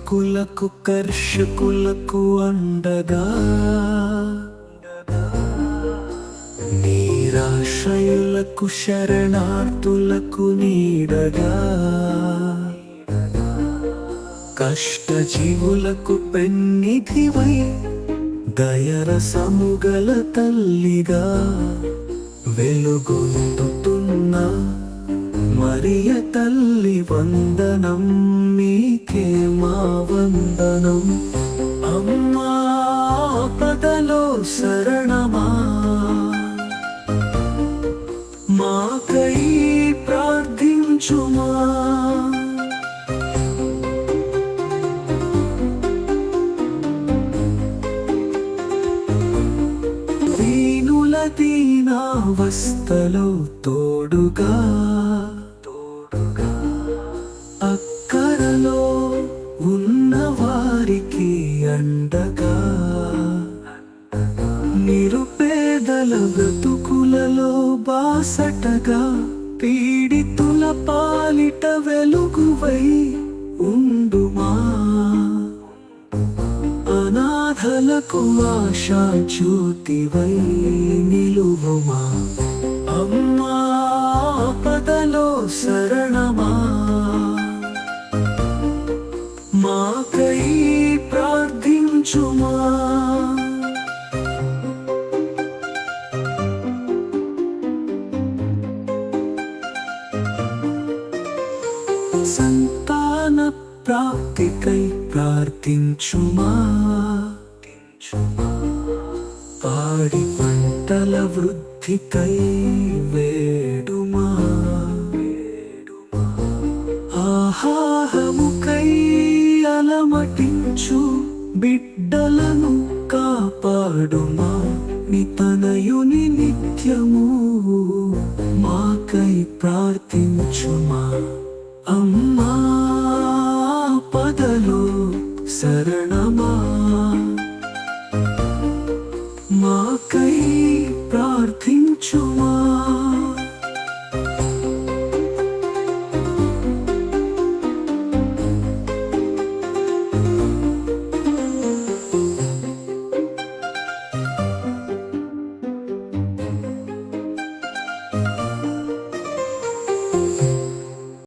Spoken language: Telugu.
శ్రామికులకు కర్షకులకు అండగా. నిరాశ్రయులకు శరణార్థులకు నీడగా. కష్టజీవులకు పెన్నిధివై దయరసముగల తల్లిగా. వెలుగొందుతున్న ప్రియ తల్లి వందనం మీకే మా వందనం. అమ్మా పదలో శరణమా. మాకై ప్రార్థించుమా. దీనుల దీనావస్థలో తోడుగా తోడుగా అండగా నిరుపేదల బ్రతుకులలో బాసటగా పీడితుల పాలిట వెలుగువై ఉండుమా? అనాథలకు ఆశా జ్యోతివై నిలువుమా? అమ్మా పదలో శరణమా? మాకై ప్రార్థించుమా సంతాన ప్రాప్తికై ప్రార్థించుమా. పాడి పంటల వృద్ధికై వేడుమా. ఆహారముకై అలమటించు బిడ్డలను కాపాడుమా నితనయుని నిత్యము. మాకై ప్రార్థించుమా. అమ్మా పదలో శరణమా. మాకై ప్రార్థించుమా.